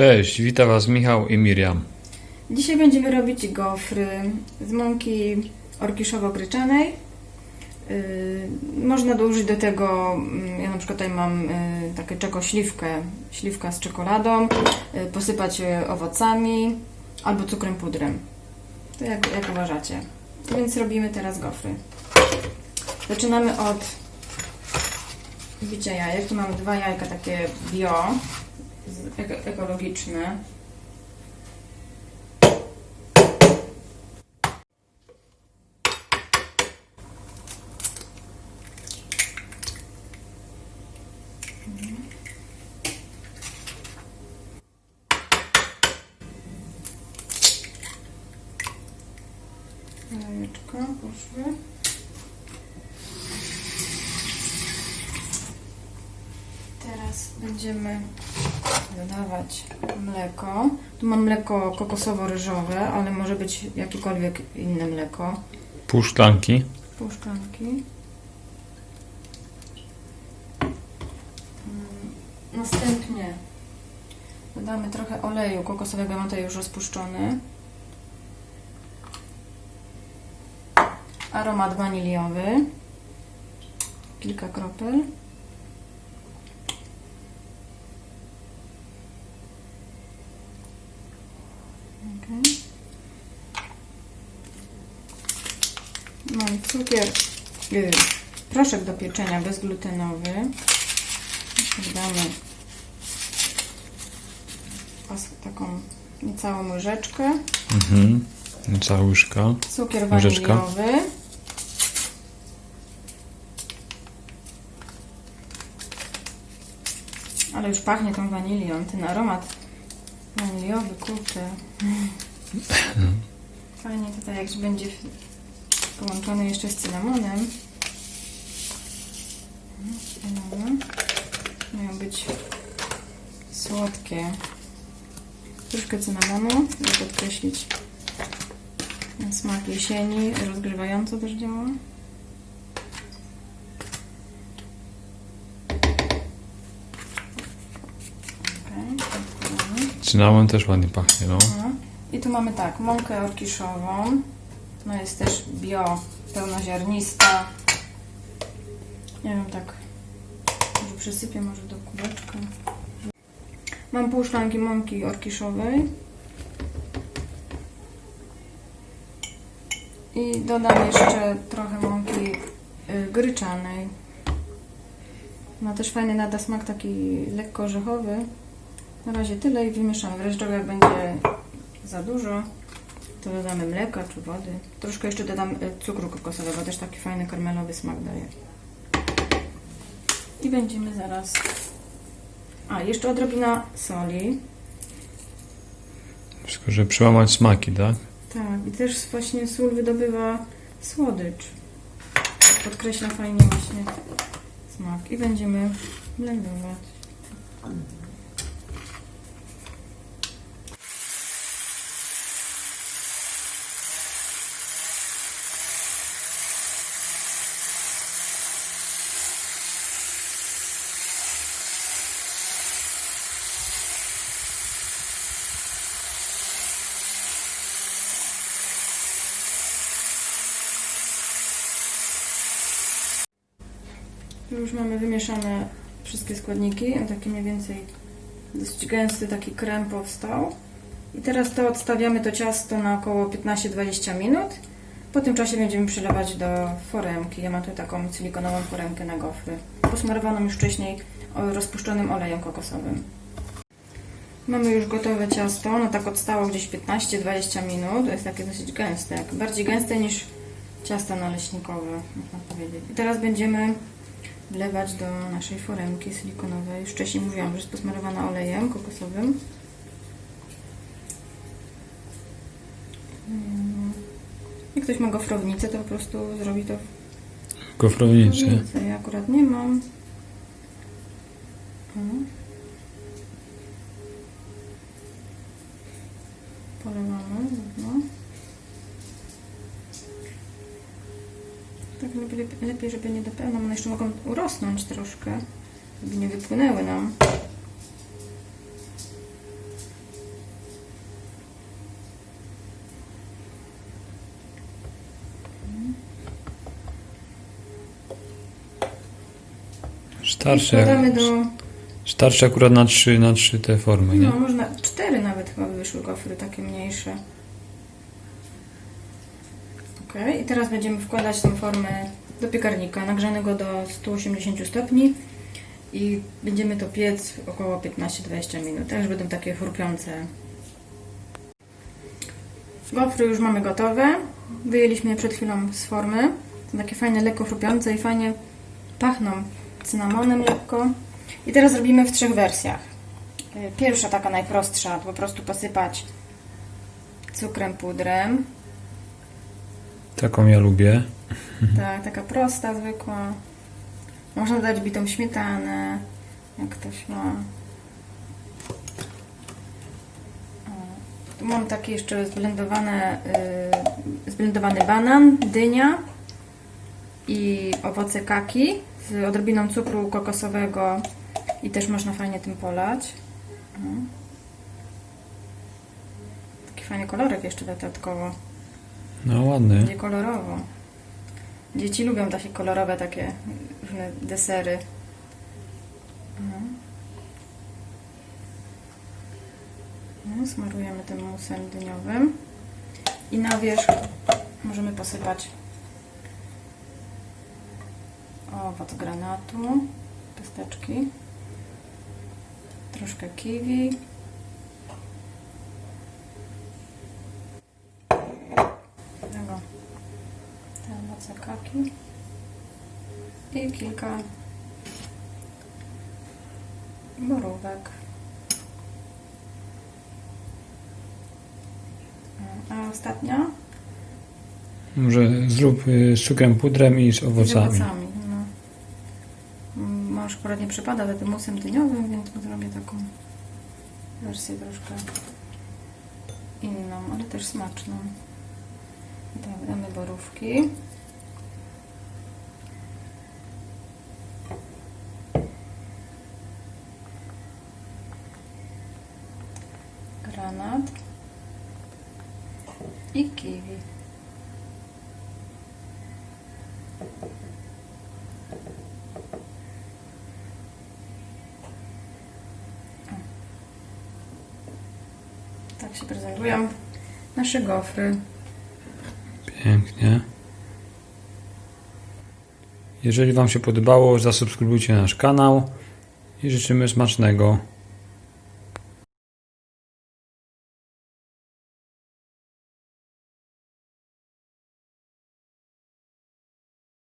Cześć, witam Was Michał i Miriam. Dzisiaj będziemy robić gofry z mąki orkiszowo-gryczanej. Yy, można dołożyć do tego, mm, ja na przykład tutaj mam yy, takie czeko śliwkę, śliwka z czekoladą, yy, posypać yy, owocami albo cukrem pudrem. To jak, jak uważacie. Więc robimy teraz gofry. Zaczynamy od bicia jajek. Tu mamy dwa jajka takie bio, z- eko- ekologiczne. Jajeczka poszły. Teraz będziemy dodawać mleko. Tu mam mleko kokosowo-ryżowe, ale może być jakiekolwiek inne mleko. Pół szklanki. Pół szklanki. Mm, Następnie dodamy trochę oleju kokosowego, mam tutaj już rozpuszczony. Aromat waniliowy. Kilka kropel. Okay. Mam cukier, y, proszek do pieczenia bezglutenowy. Damy taką niecałą łyżeczkę. Mhm. Cała łyżka. Cukier Łyżeczka. waniliowy. Ale już pachnie tą wanilią, ten aromat waniliowy, kurczę. Fajnie tutaj jak będzie połączony jeszcze z cynamonem. Cynamon. Mają być słodkie. Troszkę cynamonu, żeby podkreślić smak jesieni, rozgrywająco też działa. Cynamon też ładnie pachnie, no. No. I tu mamy tak, mąkę orkiszową. No jest też bio, pełnoziarnista. Nie wiem, tak. Może przysypię może do kubeczka. Mam pół szklanki mąki orkiszowej. I dodam jeszcze trochę mąki y, gryczanej. Ma też fajny nada smak taki lekko orzechowy. Na razie tyle i wymieszamy. Wreszcie jak będzie za dużo, to dodamy mleka czy wody. Troszkę jeszcze dodam y, cukru kokosowego, też taki fajny karmelowy smak daje. I będziemy zaraz... A, jeszcze odrobina soli. Wszystko, żeby przełamać smaki, tak? Tak, i też właśnie sól wydobywa słodycz. Podkreśla fajnie właśnie smak. I będziemy blendować. Już mamy wymieszane wszystkie składniki, a taki mniej więcej dosyć gęsty taki krem powstał. I teraz to odstawiamy to ciasto na około 15-20 minut. Po tym czasie będziemy przelewać do foremki. Ja mam tu taką silikonową foremkę na gofry, posmarowaną już wcześniej rozpuszczonym olejem kokosowym. Mamy już gotowe ciasto, no tak odstało gdzieś 15-20 minut. Jest takie dosyć gęste, bardziej gęste niż ciasto naleśnikowe, można powiedzieć. I teraz będziemy wlewać do naszej foremki silikonowej. Już wcześniej mówiłam, że jest posmarowana olejem kokosowym. Jak ktoś ma gofrownicę, to po prostu zrobi to w gofrownicy. Ja akurat nie mam. O. Tak lepiej, żeby nie dopełną. One jeszcze mogą urosnąć troszkę, żeby nie wypłynęły nam. Starsze, do... starsze akurat na trzy, na trzy te formy, nie? No, można, cztery nawet chyba wyszły gofry, takie mniejsze. Ok, i teraz będziemy wkładać tą formę do piekarnika, nagrzanego do 180 stopni i będziemy to piec około 15-20 minut. Też będą takie chrupiące. Gofry już mamy gotowe. Wyjęliśmy je przed chwilą z formy. Są takie fajne, lekko chrupiące i fajnie pachną cynamonem lekko. I teraz robimy w trzech wersjach. Y, Pierwsza, taka najprostsza, po prostu posypać cukrem, pudrem. Taką ja lubię. Tak, taka prosta, zwykła. Można dodać bitą śmietanę, jak ktoś ma. Tu mam taki jeszcze zblendowane, y, zblendowany banan, dynia i owoce kaki z odrobiną cukru kokosowego i też można fajnie tym polać. Taki fajny kolorek jeszcze dodatkowo. No ładny. Będzie kolorowo. Dzieci lubią takie kolorowe, takie różne desery. No. No, smarujemy tym musem dyniowym. I na wierzch możemy posypać owoc granatu, pesteczki, troszkę kiwi. Tego te kaki i kilka borówek. A ostatnia Może zrób y, z cukrem, pudrem i z z owocami. owocami. No. Mm, Mąż akurat nie przypada za tym musem dyniowym, więc zrobię taką wersję troszkę inną, ale też smaczną. Tak, damy borówki. I kiwi. Tak się prezentują nasze gofry. Pięknie. Jeżeli Wam się podobało, zasubskrybujcie nasz kanał i życzymy smacznego.